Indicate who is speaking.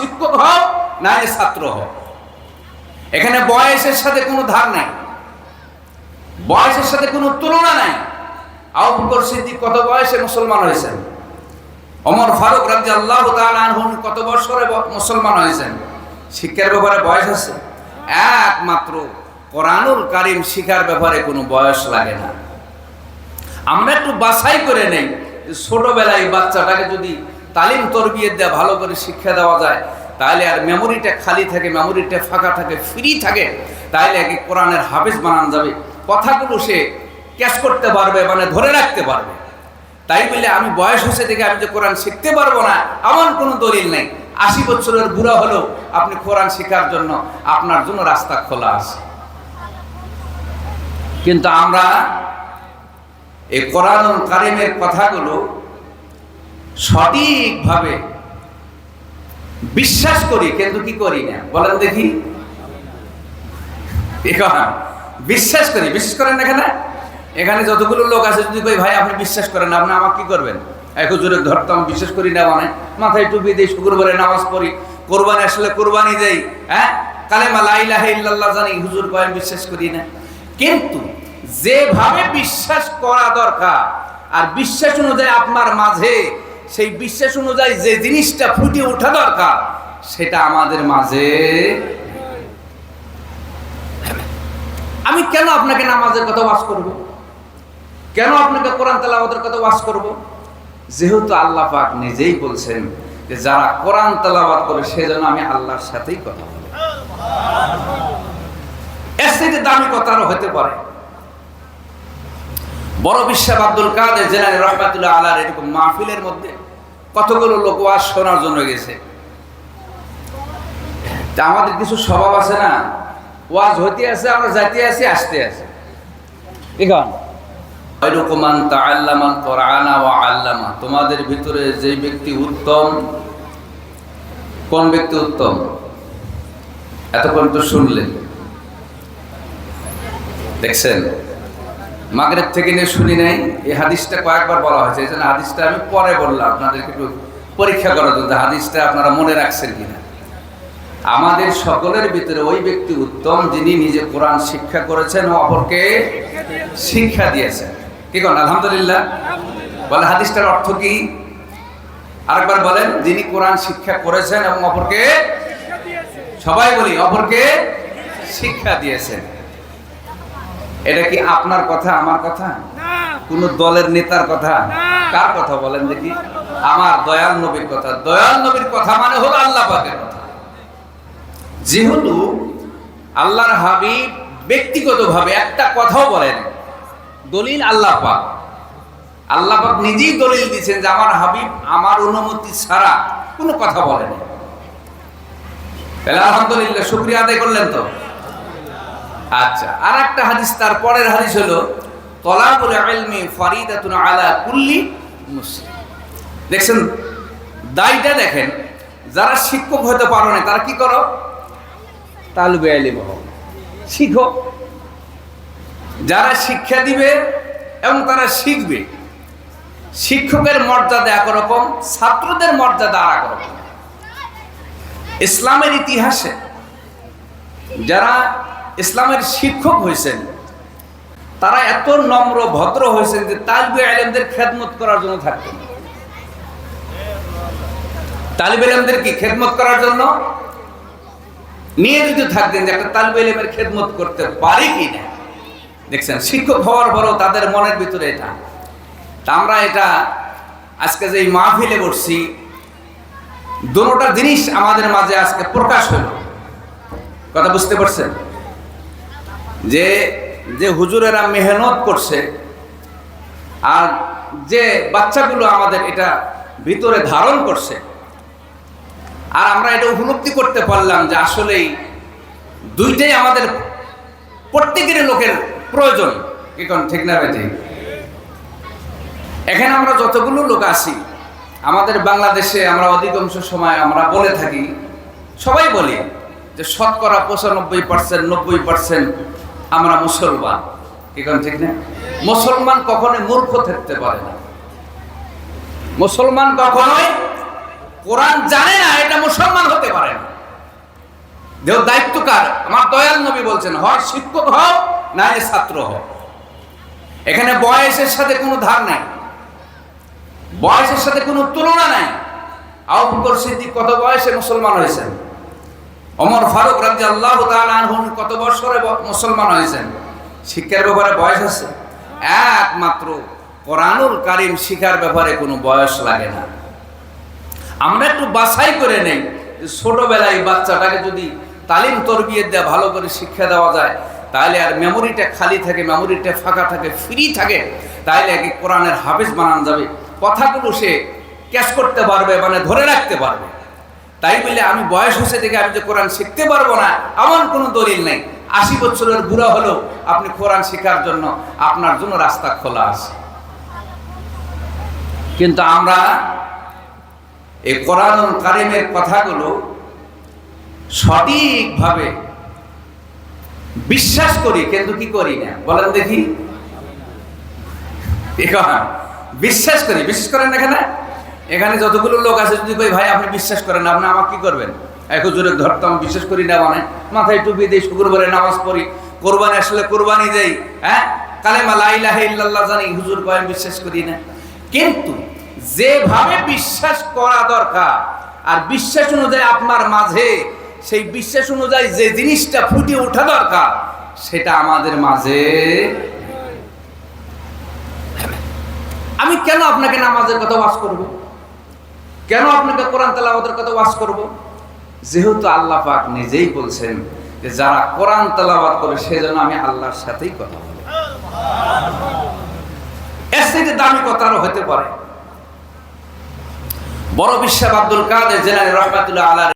Speaker 1: শিক্ষক হও, না ছাত্র হও। এখানে বয়সের সাথে কোনো ধার নাই। বয়সের সাথে কোনো তুলনা নাই। আবু বকর সিদ্দিক কত বয়সে মুসলমান হয়েছেন? অমর ফারুক রাজি আল্লাহ আনহুন কত বছরে মুসলমান হয়েছেন? শিক্ষার ব্যাপারে বয়স আছে? একমাত্র কোরআনুল কারিম শিখার ব্যাপারে কোনো বয়স লাগে না। আমরা একটু বাছাই করে নেই ছোটবেলায় বাচ্চাটাকে যদি তালিম তরবিয়ে দেওয়া ভালো করে শিক্ষা দেওয়া যায়, তাহলে আর মেমোরিটা খালি থাকে মেমোরিটা ফাঁকা থাকে ফ্রি থাকে, তাহলে একে কোরআনের হাফেজ বানানো যাবে। কথাগুলো সে ক্যাচ করতে পারবে মানে ধরে রাখতে পারবে। তাই বলে আমি বয়স হয়েছে দেখে আমি যে কোরআন শিখতে পারব না এমন কোনো দলিল নেই। আশি বছরের বুড়া হলেও আপনি কোরআন শেখার জন্য আপনার জন্য রাস্তা খোলা আছে। কিন্তু আমরা এই কোরআন কারিমের কথাগুলো সঠিকভাবে বিশ্বাস করি, কিন্তু কি করি না? বলেন দেখি। বিশ্বাস করি। বিশ্বাস করেন না এখানে এখানে যতগুলো লোক আছে, যদি কই, ভাই, আপনি বিশ্বাস করেন আপনি আমাকে কি করবেন? এক জোরে ধরতাম বিশ্বাস করি না মানে মাথায় টুপি দিই শুক্রবারে নামাজ পড়ি। কোরবানি আসলে কোরবানি দেই হ্যাঁ? কালেমা লাইলাহ ইল্লাল্লাহ জানি, হুজুর কয়েন বিশ্বাস করি না। কিন্তু যেভাবে বিশ্বাস করা দরকার, আর বিশ্বাস অনুযায়ী আপনার মাঝে সেই বিশ্বাস অনুযায়ী যে জিনিসটা ফুটে ওঠা দরকার, সেটা আমাদের মাঝে। আমি কেন আপনাকে নামাজের কথা ওয়াজ করব? কেন আপনাকে কোরআন তেলাওয়াতের কথা ওয়াজ করব? যেহেতু আল্লাহ পাক নিজেই বলছেন যে যারা কোরআন তেলাওয়াত করে সেজন্য আমি আল্লাহর সাথেই কথা বলি। এর থেকে দামি কথা আরও হতে পারে। বড় বিশ্বাস আব্দুল কাদের জেনারেল রহমাতুল্লাহ আলার এরকম মাহফিলের মধ্যে কতগুলো লোক ওয়াজ শোনার জন্য গেছে? তা আমাদের কিছু স্বভাব আছে না? ওয়াজ হইতে আছে আমরা যাইতে আছি আসতে আছি। এখন ওইরকমান তাআল্লামাল কোরআনা ওয়া আল্লামা। তোমাদের ভিতরে যে ব্যক্তি উত্তম কোন ব্যক্তি উত্তম? এতক্ষণ তো শুনলেন। দেখছেন? মাগরেব থেকে নিয়ে শুনি নাই এই হাদিসটা কয়েকবার বলা হয়েছে এই জন্য হাদিসটা আমি পরে বললাম আপনাদেরকে একটু পরীক্ষা করার জন্য হাদিসটা আপনারা মনে রাখছেন কিনা? আমাদের সকলের ভিতরে ওই ব্যক্তি উত্তম যিনি নিজে কোরআন শিক্ষা করেছেন ও অপরকে শিক্ষা দিয়েছেন। কি কোন? আলহামদুলিল্লাহ। বলে হাদিসটার অর্থ কি? আরেকবার বলেন যিনি কোরআন শিক্ষা করেছেন এবং অপরকে সবাই বলি অপরকে শিক্ষা দিয়েছেন। এটা কি আপনার কথা আমার কথা? কোন দলের নেতার কথা? কার কথা বলেন দেখি? আমার দয়াল নবীর কথা। দয়াল নবীর কথা মানে হলো আল্লাহ পাকের কথা। যেহেতু আল্লাহর হাবিব ব্যক্তিগতভাবে একটা কথাও বলেন দলিল আল্লাহ পাক। আল্লাহ পাক নিজেই দলিল দিয়েছেন যে আমার হাবিব আমার অনুমতি ছাড়া কোনো কথা বলেন। তাহলে আলহামদুলিল্লাহ শুক্রিয়া আদায় করলেন তো? আচ্ছা আর একটা হাদিস, তার পরের হাদিস হলো, তলাবুল ইলমি ফারিদাতুন আলা কুল্লি মুসলিম। দেখছেন দায়টা দেখেন, যারা শিক্ষক হতে পারো না, তারা কি করো? তালবে আলিম শিখো। যারা শিক্ষা দিবে এবং তারা শিখবে, শিক্ষকের মর্যাদা একরকম, ছাত্রদের মর্যাদা আর একরকম ইসলামের ইতিহাসে যারা ইসলামের শিক্ষক হয়েছেন। তারা এত নম্র, ভদ্র হয়েছেন যে তালবে আলেমদের খেদমত করার জন্য থাকতেন। তালিব আলেমদের কি খেদমত করার জন্য? নিয়ে যদি থাকতেন যে একটা তালিব আলেমের খেদমত করতে পারি কি না দেখছেন, শিক্ষক হওয়ার পরও তাদের মনের ভিতরে এটা। তা আমরা এটা আজকে যে মাহফিলে বসছি, দুটা জিনিস আমাদের মাঝে আজকে প্রকাশ হলো। কথা বুঝতে পারছেন? যে যে হুজুরেরা মেহনত করছে আর যে বাচ্চাগুলো আমাদের এটা ভিতরে ধারণ করছে, আর আমরা এটা উপলব্ধি করতে পারলাম যে আসলেই দুইটাই আমাদের প্রত্যেকের লোকের প্রয়োজন। এখন ঠিক না বেঠি এখানে আমরা যতগুলো লোক আছি, আমাদের বাংলাদেশে আমরা অধিকাংশ সময় আমরা বলে থাকি, সবাই বলি যে শতকরা পঁচানব্বই পার্সেন্ট, নব্বই পার্সেন্ট আমরা মুসলমান। কোন ঠিক না? মুসলমান কখনোই মূর্খ থাকতে পারে না। মুসলমান কখনোই কোরআন জানে না, এটা মুসলমান হতে পারে যে ওর দায়িত্ব কার? আমার দয়াল নবী বলছেন হয় শিক্ষক হও, না ছাত্র হও। এখানে বয়সের সাথে কোনো ধার নাই। বয়সের সাথে কোনো তুলনা নাই। আবু বকর সিদ্দিক কত বয়সে মুসলমান হয়েছেন? ওমর ফারুক রাজি আল্লাহ কত বছরে মুসলমান হয়েছেন? শিক্ষার ব্যাপারে বয়স আছে? একমাত্র কোরআনুল কারিম শিখার ব্যাপারে কোনো বয়স লাগে না। আমরা একটু বাছাই করে নেই ছোটবেলায় বাচ্চাটাকে যদি তালিম তরবিয়ে দেওয়া ভালো করে শিক্ষা দেওয়া যায়, তাহলে আর মেমোরিটা খালি থাকে মেমোরিটা ফাঁকা থাকে ফ্রি থাকে, তাহলে একে কোরআনের হাফেজ বানানো যাবে। কথাগুলো সে ক্যাশ করতে পারবে মানে ধরে রাখতে পারবে। তাই বলে আমি বয়স হয়েছে দেখে আমি যে কোরআন শিখতে পারব না। এমন কোনো দলিল নেই। আশি বছরের বুড়া হলেও আপনি কোরআন শেখার জন্য আপনার জন্য রাস্তা খোলা আছে। কিন্তু আমরা এই কোরআন কারিমের কথাগুলো সঠিকভাবে বিশ্বাস করি, কিন্তু কি করি না? বলেন দেখি। বিশ্বাস করি। বিশ্বাস করেন না এখানে? এখানে যতগুলো লোক আছে, যদি কই, ভাই, আপনি বিশ্বাস করেন, আপনি আমাকে কি করবেন? এক জোরে ধরতাম বিশ্বাস করি না মানে মাথায় টুপি দিই শুক্রবারে নামাজ পড়ি। কোরবানি আসলে কোরবানি দেই হ্যাঁ? কালেমা লাইলাহে ইল্লাল্লাহ জানি, হুজুর কয়েন বিশ্বাস করি না। কিন্তু যেভাবে বিশ্বাস করা দরকার, আর বিশ্বাস অনুযায়ী আপনার মাঝে, সেই বিশ্বাস অনুযায়ী যে জিনিসটা ফুটে ওঠা দরকার, সেটা আমাদের মাঝে আমি কেন আপনাকে নামাজের কথা বাস করব? কেন আপনাকে কোরআন তেলাওয়াতের কথা ওয়াজ করব? যেহেতু আল্লাহ পাক নিজেই বলছেন যে যারা কোরআন তালাবাদ করে সেজন্য আমি আল্লাহর সাথেই কথা বলি। এর থেকে দামি কথা আরও হতে পারে। বড় বিশ্বাব আব্দুল কাদের জেনারেল রহমাতুল্লাহ আলার